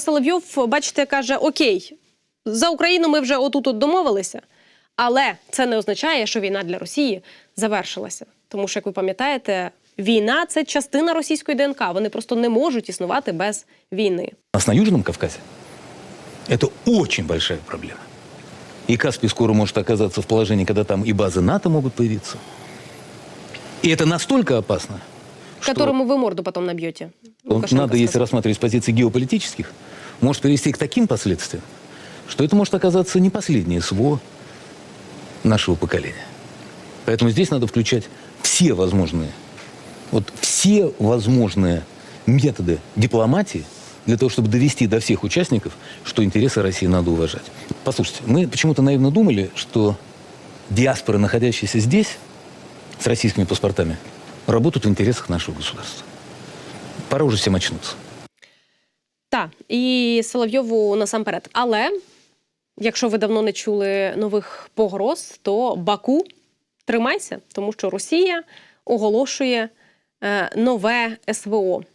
Соловйов, бачите, каже: Окей, за Україну ми вже отут от домовилися, але це не означає, що війна для Росії завершилася. Тому що, як ви пам'ятаєте, війна це частина російської ДНК. Вони просто не можуть існувати без війни. У нас на Южном Кавказе это очень большая проблема. И Каспий скоро может оказаться в положении, когда там и базы НАТО могут появиться. И это настолько опасно, что Которому ви морду потім наб'єте. он, Лукашенко надо, если сказав. рассматривать с позиции геополитических, может привести к таким последствиям, что это может оказаться не последнее СВО нашего поколения. Поэтому здесь надо включать все возможные, вот все возможные методы дипломатии для того, чтобы довести до всех участников, что интересы России надо уважать. Послушайте, мы почему-то наивно думали, что диаспоры, находящиеся здесь, с российскими паспортами, работают в интересах нашего государства. Пора уже всем очнуться. Так, і Соловйову насамперед. Але якщо ви давно не чули нових погроз, то Баку тримайся, тому що Росія оголошує е, нове СВО.